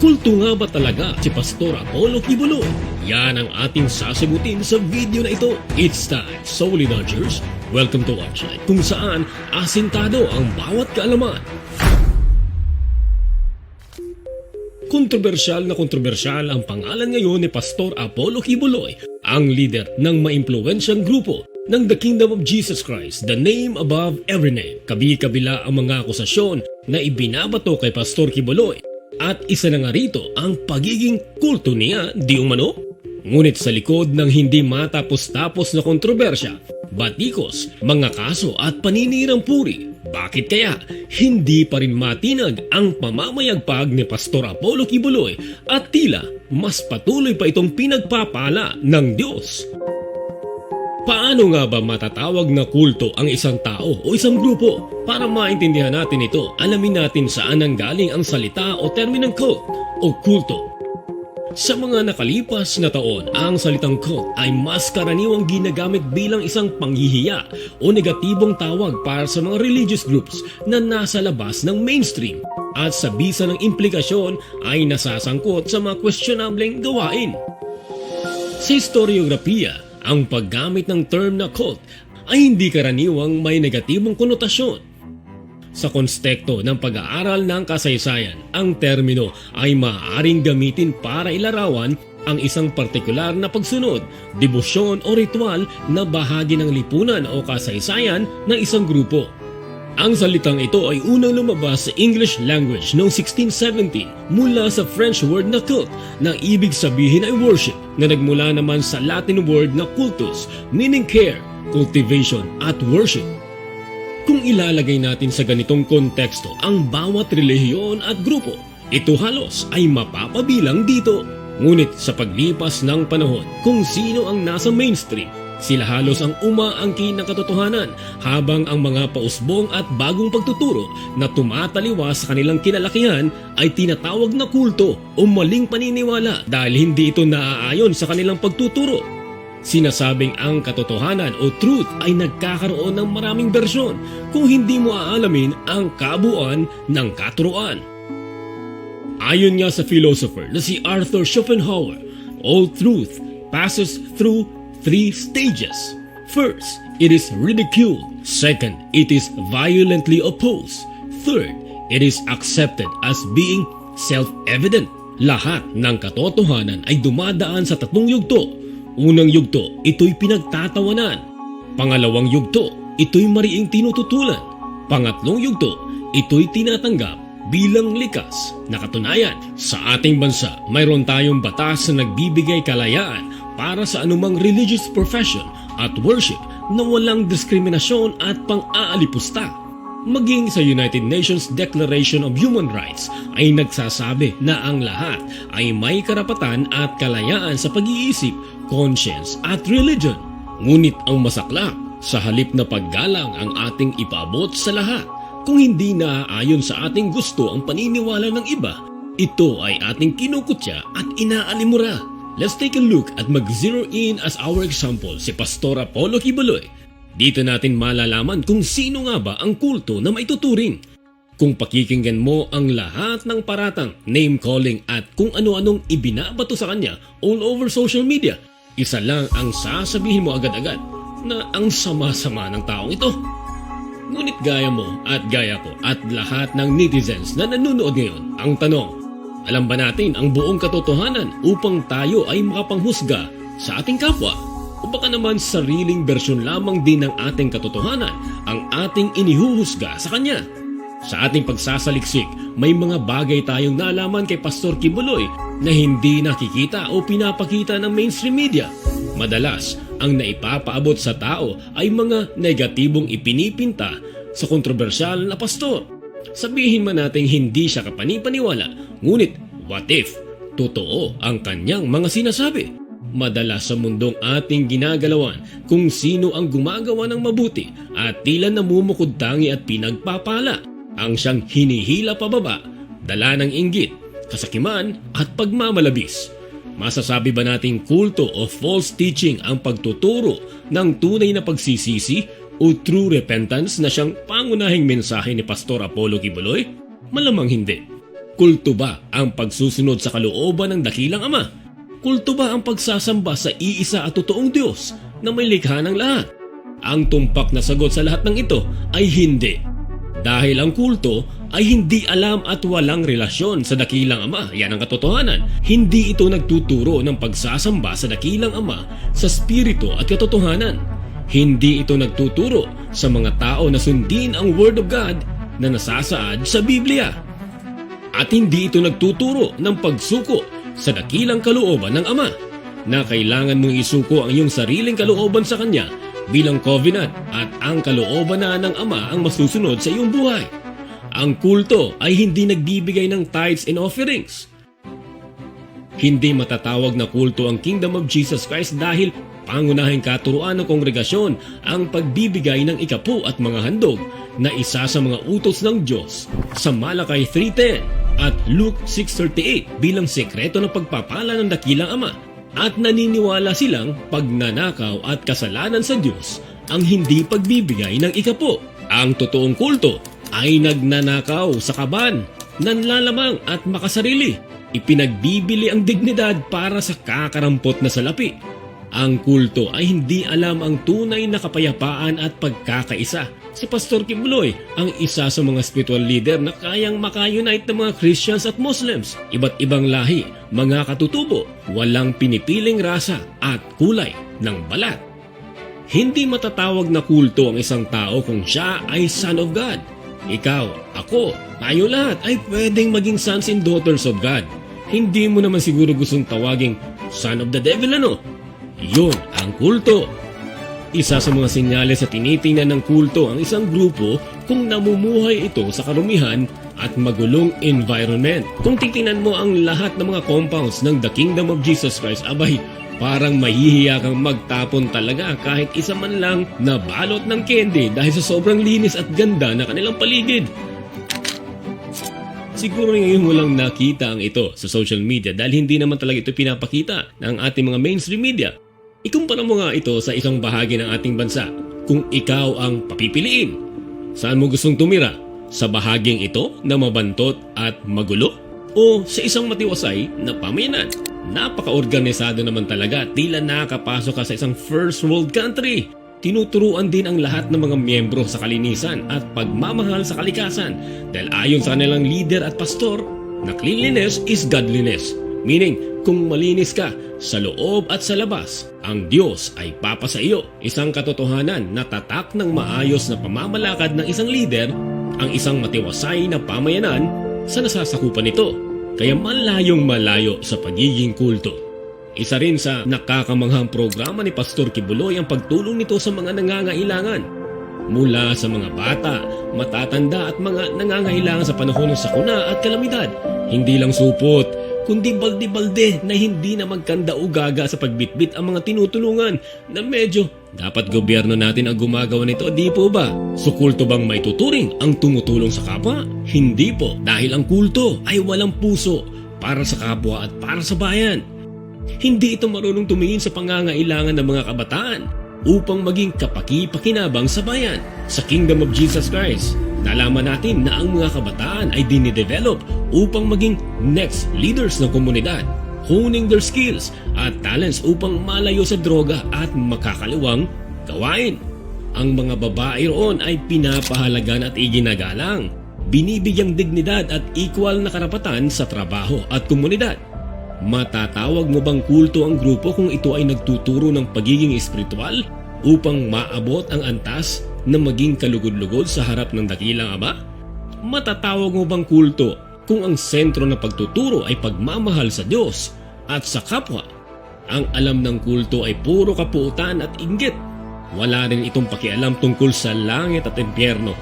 Kulto nga ba talaga si Pastor Apollo Kibulo? Yan ang ating sasagutin sa video na ito. It's time, Solid Dodgers. Welcome to Watch Night, kung saan asintado ang bawat kaalaman. Kontrobersyal na kontrobersyal ang pangalan ngayon ni Pastor Apollo Kibuloy, ang leader ng maimpluwensyang grupo ng The Kingdom of Jesus Christ, the name above every name. Kabi-kabila ang mga akusasyon na ibinabato kay Pastor Kibuloy at isa na nga rito ang pagiging kulto niya di umano. Ngunit sa likod ng hindi matapos-tapos na kontrobersya, batikos, mga kaso at paninirang puri, bakit kaya hindi pa rin matinag ang pamamayagpag ni Pastor Apollo Kibuloy at tila mas patuloy pa itong pinagpapala ng Diyos? Paano nga ba matatawag na kulto ang isang tao o isang grupo? Para maintindihan natin ito, alamin natin saan ang galing ang salita o terminong cult o kulto. Sa mga nakalipas na taon, ang salitang cult ay mas karaniwang ginagamit bilang isang panghihiya o negatibong tawag para sa mga religious groups na nasa labas ng mainstream at sa bisa ng implikasyon ay nasasangkot sa mga questionableng gawain. Sa historiografiya, ang paggamit ng term na cult ay hindi karaniwang may negatibong konotasyon. Sa konstekto ng pag-aaral ng kasaysayan, ang termino ay maaaring gamitin para ilarawan ang isang partikular na pagsunod, debosyon o ritual na bahagi ng lipunan o kasaysayan ng isang grupo. Ang salitang ito ay unang lumabas sa English language noong 1617 mula sa French word na cult na ibig sabihin ay worship na nagmula naman sa Latin word na cultus meaning care, cultivation at worship. Kung ilalagay natin sa ganitong konteksto ang bawat relihiyon at grupo, ito halos ay mapapabilang dito. Ngunit sa paglipas ng panahon, kung sino ang nasa mainstream, sila halos ang umaangkin ng katotohanan habang ang mga pausbong at bagong pagtuturo na tumataliwa sa kanilang kinalakihan ay tinatawag na kulto o maling paniniwala dahil hindi ito naaayon sa kanilang pagtuturo. Sinasabing ang katotohanan o truth ay nagkakaroon ng maraming bersyon kung hindi mo aalamin ang kabuuan ng katuruan. Ayon nga sa philosopher na si Arthur Schopenhauer, all truth passes through three stages. First, it is ridiculed. Second, it is violently opposed. Third, it is accepted as being self-evident. Lahat ng katotohanan ay dumadaan sa tatlong yugto. Unang yugto, ito'y pinagtatawanan. Pangalawang yugto, ito'y mariing tinututulan. Pangatlong yugto, ito'y tinatanggap bilang likas na katunayan. Sa ating bansa, mayroon tayong batas na nagbibigay kalayaan para sa anumang religious profession at worship na walang diskriminasyon at pang-aalipusta. Maging sa United Nations Declaration of Human Rights ay nagsasabi na ang lahat ay may karapatan at kalayaan sa pag-iisip, conscience at religion. Ngunit ang masaklap, sa halip na paggalang ang ating ipaabot sa lahat, kung hindi naaayon sa ating gusto ang paniniwala ng iba, ito ay ating kinukutya at inaalimura. Let's take a look at mag-zero in as our example si Pastor Apollo Kibuloy. Dito natin malalaman kung sino nga ba ang kulto na maituturing. Kung pakikinggan mo ang lahat ng paratang, name calling at kung ano-anong ibinabato sa kanya all over social media, isa lang ang sasabihin mo agad-agad na ang sama-sama ng taong ito. Ngunit gaya mo at gaya ko at lahat ng netizens na nanonood ngayon, ang tanong, alam ba natin ang buong katotohanan upang tayo ay makapanghusga sa ating kapwa? O baka naman sariling bersyon lamang din ng ating katotohanan ang ating inihuhusga sa kanya? Sa ating pagsasaliksik, may mga bagay tayong nalaman kay Pastor Kibuloy na hindi nakikita o pinapakita ng mainstream media. Madalas, ang naipapaabot sa tao ay mga negatibong ipinipinta sa kontrobersyal na pastor. Sabihin man nating hindi siya kapanipaniwala, ngunit what if totoo ang kanyang mga sinasabi? Madalas sa mundong ating ginagalawan kung sino ang gumagawa ng mabuti at tila namumukod tangi at pinagpapala ang siyang hinihila pababa, dala ng inggit, kasakiman at pagmamalabis. Masasabi ba nating kulto o false teaching ang pagtuturo ng tunay na pagsisisi o true repentance na siyang pangunahing mensahe ni Pastor Apollo Kibuloy? Malamang hindi. Kulto ba ang pagsusunod sa kalooban ng dakilang ama? Kulto ba ang pagsasamba sa iisa at totoong Diyos na may likha ng lahat? Ang tumpak na sagot sa lahat ng ito ay hindi. Dahil ang kulto ay hindi alam at walang relasyon sa dakilang ama. Yan ang katotohanan. Hindi ito nagtuturo ng pagsasamba sa dakilang ama sa spirito at katotohanan. Hindi ito nagtuturo sa mga tao na sundin ang Word of God na nasasaad sa Biblia. At hindi ito nagtuturo ng pagsuko sa dakilang kalooban ng Ama na kailangan mong isuko ang iyong sariling kalooban sa Kanya bilang covenant at ang kalooban na ng Ama ang masusunod sa iyong buhay. Ang kulto ay hindi nagbibigay ng tithes and offerings. Hindi matatawag na kulto ang Kingdom of Jesus Christ dahil pangunahing katuruan ng kongregasyon ang pagbibigay ng ikapu at mga handog na isa sa mga utos ng Diyos sa Malakay 3.10 at Luke 6.38 bilang sekreto ng pagpapala ng dakilang ama at naniniwala silang pagnanakaw at kasalanan sa Diyos ang hindi pagbibigay ng ikapo. Ang totoong kulto ay nagnanakaw sa kaban, nanlalamang at makasarili. Ipinagbibili ang dignidad para sa kakarampot na salapi. Ang kulto ay hindi alam ang tunay na kapayapaan at pagkakaisa. Si Pastor Kibuloy ang isa sa mga spiritual leader na kayang maka-unite ng mga Christians at Muslims. Iba't ibang lahi, mga katutubo, walang pinipiling rasa at kulay ng balat. Hindi matatawag na kulto ang isang tao kung siya ay Son of God. Ikaw, ako, tayo lahat ay pwedeng maging sons and daughters of God. Hindi mo naman siguro gustong tawaging Son of the Devil ano? Yun ang kulto. Isa sa mga senyales sa tinitingnan ng kulto ang isang grupo kung namumuhay ito sa karumihan at magulong environment. Kung titingnan mo ang lahat ng mga compounds ng The Kingdom of Jesus Christ, abay, parang mahihiya kang magtapon talaga kahit isa man lang na balot ng candy dahil sa sobrang linis at ganda na kanilang paligid. Siguro ngayon mo lang nakita ang ito sa social media dahil hindi naman talaga ito pinapakita ng ating mga mainstream media. Ikumpara mo nga ito sa isang bahagi ng ating bansa kung ikaw ang papipiliin. Saan mo gustong tumira? Sa bahaging ito na mabantot at magulo? O sa isang matiwasay na pamayanan? Napaka-organisado naman talaga tila nakakapasok ka sa isang first world country. Tinuturuan din ang lahat ng mga miyembro sa kalinisan at pagmamahal sa kalikasan dahil ayon sa kanilang leader at pastor na cleanliness is godliness. Meaning, kung malinis ka sa loob at sa labas, ang Diyos ay papa sa iyo. Isang katotohanan na tatak ng maayos na pamamalakad ng isang leader ang isang matiwasay na pamayanan sa nasasakupan nito. Kaya malayong malayo sa pagiging kulto. Isa rin sa nakakamanghang programa ni Pastor Kibuloy ang pagtulong nito sa mga nangangailangan. Mula sa mga bata, matatanda at mga nangangailangan sa panahon ng sakuna at kalamidad. Hindi lang supot, kundi balde-balde na hindi na magkanda o gaga sa pagbitbit ang mga tinutulungan na medyo dapat gobyerno natin ang gumagawa nito, di po ba? So kulto bang may tuturing ang tumutulong sa kapwa? Hindi po, dahil ang kulto ay walang puso para sa kapwa at para sa bayan. Hindi ito marunong tumingin sa pangangailangan ng mga kabataan upang maging kapaki-pakinabang sa bayan. Sa Kingdom of Jesus Christ, nalaman natin na ang mga kabataan ay dinidevelop upang maging next leaders ng komunidad, honing their skills at talents upang malayo sa droga at makakaliwang gawain. Ang mga babae roon ay pinapahalagan at iginagalang, binibigyang dignidad at equal na karapatan sa trabaho at komunidad. Matatawag mo bang kulto ang grupo kung ito ay nagtuturo ng pagiging espiritual upang maabot ang antas na maging kalugod-lugod sa harap ng dakilang ama? Matatawag mo bang kulto kung ang sentro ng pagtuturo ay pagmamahal sa Diyos at sa kapwa? Ang alam ng kulto ay puro kapuutan at inggit. Wala rin itong pakialam tungkol sa langit at impyerno.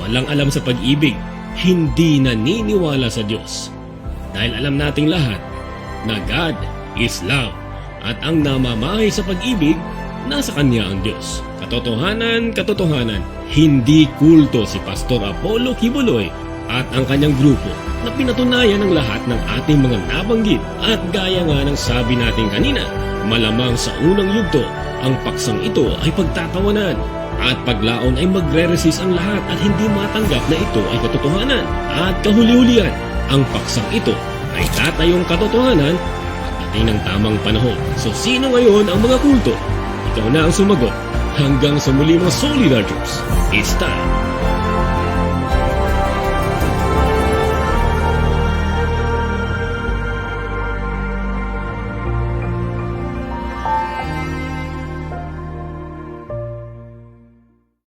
Walang alam sa pag-ibig. Hindi naniniwala sa Diyos. Dahil alam nating lahat na God is love at ang namamahay sa pag-ibig, nasa Kanya ang Diyos. Katotohanan, katotohanan, hindi kulto si Pastor Apollo Kibuloy at ang kanyang grupo na pinatunayan ng lahat ng ating mga nabanggit at gaya nga ng sabi natin kanina, malamang sa unang yugto, ang paksang ito ay pagtatawanan at paglaon ay magre-resist ang lahat at hindi matanggap na ito ay katotohanan at kahuli-hulihan ang paksang ito ay tatayong katotohanan pagdating ng tamang panahon. So sino ngayon ang mga kulto? Ikaw na ang sumagot. Hanggang sa muli mga Solidarchers, it's time